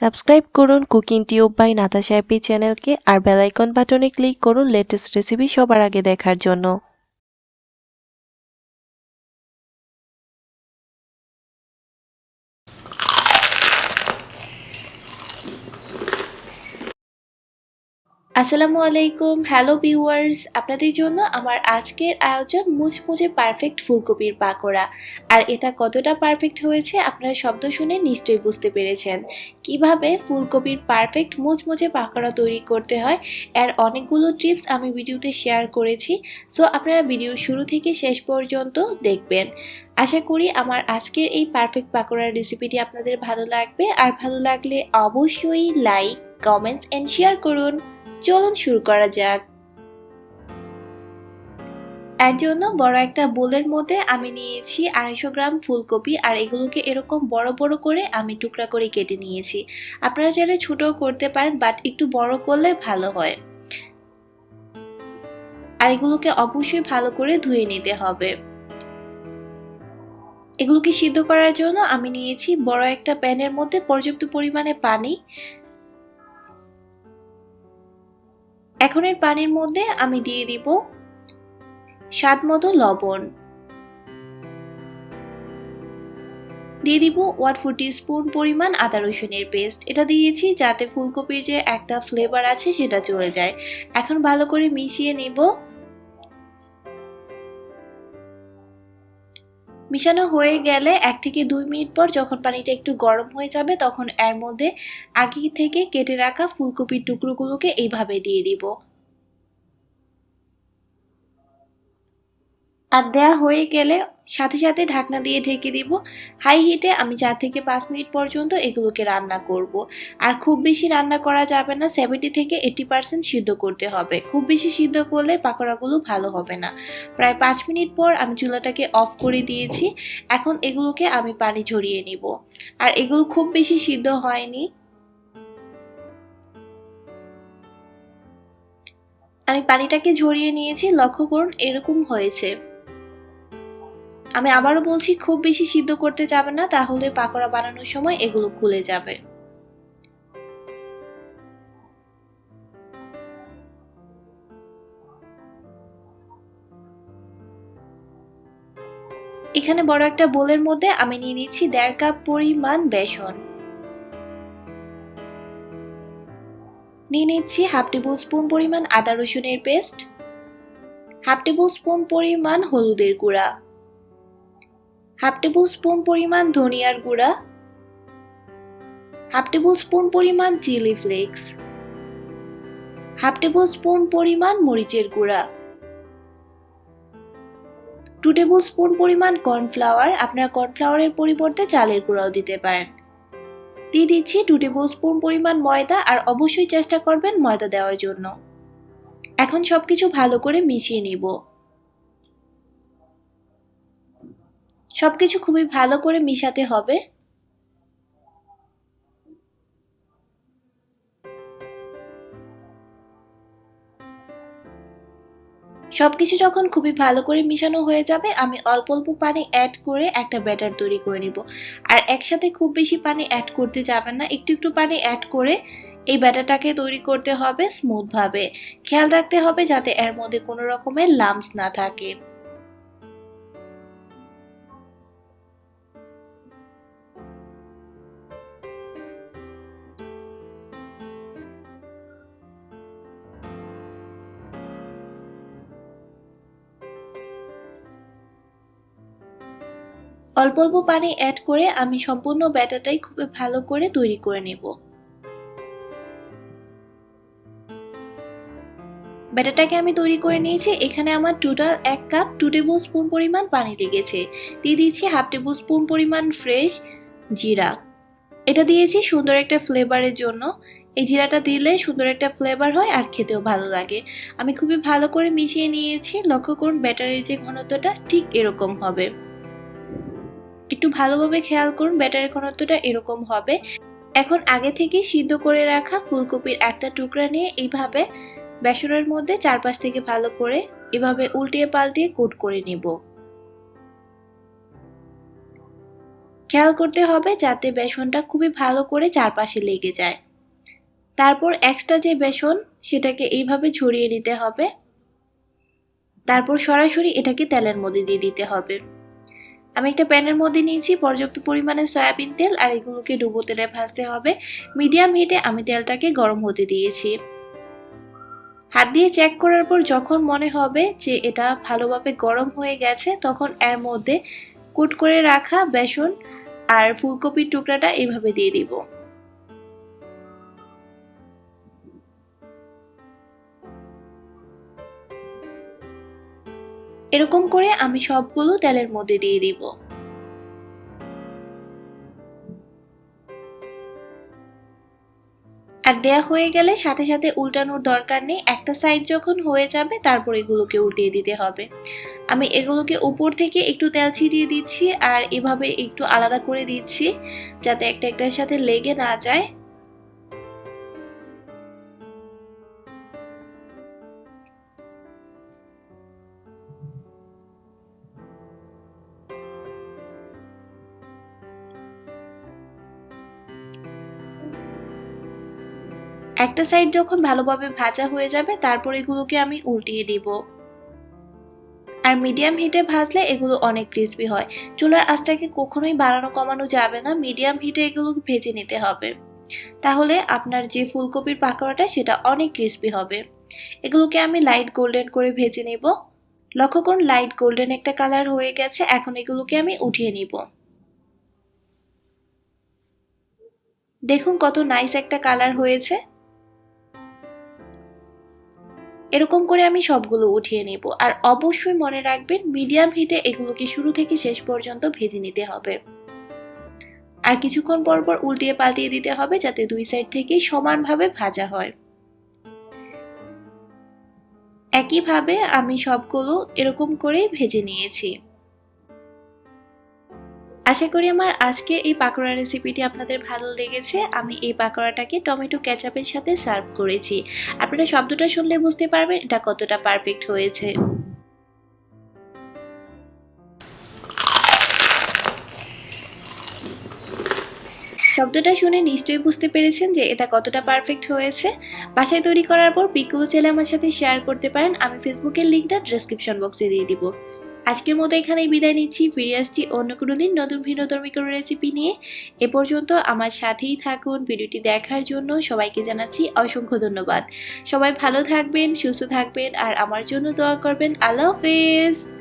Subscribe করুন cooking tube by Natasha happy চ্যানেলকে আর বেলাইকন বাটনে ক্লিক করুন লেটেস্ট রেসিপি সবার আগে দেখার জন্য। আসসালামু আলাইকুম, হ্যালো ভিউয়ার্স। আপনাদের জন্য আমার আজকের আয়োজন মুচমুচে পারফেক্ট ফুলকপির পাকোড়া। আর এটা কতটা পারফেক্ট হয়েছে আপনারা শব্দ শুনে নিশ্চয়ই বুঝতে পেরেছেন। কীভাবে ফুলকপির পারফেক্ট মুচমুচে পাকোড়া তৈরি করতে হয়, এর অনেকগুলো টিপস আমি ভিডিওতে শেয়ার করেছি। সো, আপনারা ভিডিওর শুরু থেকে শেষ পর্যন্ত দেখবেন। আশা করি আমার আজকের এই পারফেক্ট পাকোড়ার রেসিপিটি আপনাদের ভালো লাগবে। আর ভালো লাগলে অবশ্যই লাইক, কমেন্টস অ্যান্ড শেয়ার করুন। চলুন শুরু করা যাক। এর জন্য বড় একটা বোলের মধ্যে আমি নিয়েছি আড়াইশো গ্রাম ফুলকপি আর এগুলোকে এরকম বড় বড় করে আমি টুকরা করে কেটে নিয়েছি। আপনারা চাইলে ছোট করতে পারেন বাট একটু বড় করলে ভালো হয়। আর এগুলোকে অবশ্যই ভালো করে ধুয়ে নিতে হবে। এগুলোকে সিদ্ধ করার জন্য আমি নিয়েছি বড় একটা প্যানের মধ্যে পর্যাপ্ত পরিমাণে পানি এখন এর পানির মধ্যে আমি দিয়ে দিব স্বাদ মতো লবণ। দিয়ে দিব ওয়ান ফোর স্পুন পরিমাণ আদা রসুনের পেস্ট এটা দিয়েছি যাতে ফুলকপির যে একটা ফ্লেভার আছে সেটা চলে যায়। এখন ভালো করে মিশিয়ে নিব। মিশানো হয়ে গেলে এক থেকে দুই মিনিট পর যখন পানিটা একটু গরম হয়ে যাবে, তখন এর মধ্যে আগে থেকে কেটে রাখা ফুলকপির টুকরোগুলোকে এইভাবে দিয়ে দিব। আর দেয়া হয়ে গেলে সাথে সাথে ঢাকনা দিয়ে ঢেকে দিব। হাই হিটে আমি চার থেকে পাঁচ মিনিট পর্যন্ত এগুলোকে রান্না করব। আর খুব বেশি রান্না করা যাবে না সেভেন্টি থেকে এইটি পার্সেন্ট সিদ্ধ করতে হবে। খুব বেশি সিদ্ধ করলে পাকোড়াগুলো ভালো হবে না। প্রায় পাঁচ মিনিট পর আমি চুলাটাকে অফ করে দিয়েছি। এখন এগুলোকে আমি পানি ঝরিয়ে নিব। আর এগুলো খুব বেশি সিদ্ধ হয়নি। আমি পানিটাকে ঝরিয়ে নিয়েছি। লক্ষ্য করুন এরকম হয়েছে। আমি আবারও বলছি, খুব বেশি সিদ্ধ করতে যাবে না, তাহলে পাকোড়া বানানোর সময় এগুলো খুলে যাবে। এখানে বড় একটা বোলের মধ্যে আমি নিয়ে নিচ্ছি দেড় কাপ পরিমাণ বেসন। নিয়ে নিচ্ছি হাফ টেবিল স্পুন পরিমাণ আদা রসুনের পেস্ট, হাফ টেবিল স্পুন পরিমাণ হলুদের গুঁড়া। হাফ টেবিল স্পুন পরিমাণ ধনিয়ার গুঁড়া, হাফ টেবিল স্পুন পরিমাণ chili flakes, half table spoon পরিমাণ মরিচের গুঁড়া, টু টেবিল স্পুন পরিমাণ কর্নফ্লাওয়ার, আপনারা কর্নফ্লাওয়ারের পরিবর্তে চালের গুঁড়াও দিতে পারেন। দিয়ে দিচ্ছি টু টেবিল স্পুন পরিমাণ ময়দা আর অবশ্যই চেষ্টা করবেন ময়দা দেওয়ার জন্য। এখন সবকিছু ভালো করে মিশিয়ে নিব। সবকিছু খুবই ভালো করে মিশাতে হবে। সবকিছু যখন খুবই ভালো করে মিশানো হয়ে যাবে, আমি অল্প অল্প পানি অ্যাড করে একটা ব্যাটার তৈরি করে নিব। আর একসাথে খুব বেশি পানি অ্যাড করতে যাবেন না, একটু একটু পানি অ্যাড করে এই ব্যাটারটাকে তৈরি করতে হবে স্মুথভাবে খেয়াল রাখতে হবে যাতে এর মধ্যে কোনো রকমের লাম্পস না থাকে। অল্প অল্প পানি অ্যাড করে আমি সম্পূর্ণ ব্যাটারটাই খুব ভালো করে তৈরি করে নেব। ব্যাটারটাকে আমি তৈরি করে নিয়েছি। এখানে আমার টোটাল এক কাপ টু টেবিল স্পুন পরিমাণ পানি লেগেছে। দিয়ে দিয়েছি হাফ টেবিল স্পুন পরিমাণ ফ্রেশ জিরা। এটা দিয়েছি সুন্দর একটা ফ্লেভারের জন্য। এই জিরাটা দিলে সুন্দর একটা ফ্লেভার হয় আর খেতেও ভালো লাগে। আমি খুবই ভালো করে মিশিয়ে নিয়েছি। লক্ষ্য করুন ব্যাটারের যে ঘনত্বটা ঠিক এরকম হবে। একটু ভালোভাবে খেয়াল করুন, ব্যাটারের ঘনত্বটা এরকম হবে। এখন আগে থেকে সিদ্ধ করে রাখা ফুলকপির একটা টুকরা নিয়ে এইভাবে বেসনের মধ্যে চারপাশ থেকে ভালো করে এভাবে উল্টিয়ে পাল্টিয়ে কোট করে নিব। খেয়াল করতে হবে যাতে বেসনটা খুবই ভালো করে চারপাশে লেগে যায়। তারপর এক্সট্রা যে বেসন, সেটাকে এইভাবে ছড়িয়ে নিতে হবে। তারপর সরাসরি এটাকে তেলের মধ্যে দিয়ে দিতে হবে। আমি একটা প্যানের মধ্যে নিয়েছি, পর্যাপ্ত পরিমাণে সয়াবিন তেল আর এগুলোকে ডুবো তেলে ভাজতে হবে। মিডিয়াম হিটে আমি তেলটাকে গরম হতে দিয়েছি। হাত দিয়ে চেক করার পর যখন মনে হবে যে এটা ভালোভাবে গরম হয়ে গেছে, তখন এর মধ্যে কুট করে রাখা বেসন আর ফুলকপির টুকরাটা এভাবে দিয়ে দিব। এরকম করে আমি সবগুলো তেলের মধ্যে দিয়ে দিব। আর দেয়া হয়ে গেলে সাথে সাথে উল্টানোর দরকার নেই, একটা সাইড যখন হয়ে যাবে তারপর এগুলোকে উল্টিয়ে দিতে হবে। আমি এগুলোকে উপর থেকে একটু তেল ছিটিয়ে দিচ্ছি আর এভাবে একটু আলাদা করে দিচ্ছি যাতে একটা একটার সাথে লেগে না যায়। একটা সাইড যখন ভালোভাবে ভাজা হয়ে যাবে, তারপর এগুলোকে আমি উল্টিয়ে দিব। আর মিডিয়াম হিটে ভাজলে এগুলো অনেক ক্রিস্পি হয়। চুলার আঁচটাকে কখনোই বাড়ানো কমানো যাবে না মিডিয়াম হিটে এগুলো ভেজে নিতে হবে। তাহলে আপনার যে ফুলকপির পাকোড়াটা, সেটা অনেক ক্রিস্পি হবে। এগুলোকে আমি লাইট গোল্ডেন করে ভেজে নেব। লক্ষ্য করুন লাইট গোল্ডেন একটা কালার হয়ে গেছে, এখন এগুলোকে আমি উঠিয়ে নিব। দেখুন কত নাইস একটা কালার হয়েছে। এরকম করে আমি সবগুলো উঠিয়ে নেব। আর অবশ্যই মনে রাখবেন, মিডিয়াম হিটে এগুলোকে শুরু থেকে শেষ পর্যন্ত ভেজে নিতে হবে। আর কিছুক্ষণ পর পর উল্টিয়ে পাল্টিয়ে দিতে হবে যাতে দুই সাইড থেকে সমানভাবে ভাজা হয়। একইভাবে আমি সবগুলো এরকম করে ভেজে নিয়েছি। আশা করি আমার আজকে এই পাকোড়া রেসিপিটি আপনাদের ভালো লেগেছে। আমি এই পাকোড়াটাকে টমেটো কেচাপের সাথে সার্ভ করেছি। আপনারা শব্দটা শুনলে বুঝতে পারবেন এটা কতটা পারফেক্ট হয়েছে। শব্দটা শুনে নিশ্চয়ই বুঝতে পেরেছেন যে এটা কতটা পারফেক্ট হয়েছে। বাসায় তৈরি করার পর পিকুল চাইলে আমার সাথে শেয়ার করতে পারেন। আমি ফেসবুকের লিঙ্কটা ডেসক্রিপশন বক্সে দিয়ে দিব। আজকের মতো এখানেই বিদায় নিচ্ছি। ফিরে আসছি অন্য কোনো দিন নতুন ভিন্নধর্মী কোনো রেসিপি নিয়ে। এ পর্যন্ত আমার সাথেই থাকুন। ভিডিওটি দেখার জন্য সবাইকে জানাচ্ছি অসংখ্য ধন্যবাদ। সবাই ভালো থাকবেন, সুস্থ থাকবেন আর আমার জন্য দোয়া করবেন। আল্লাহ হাফেজ।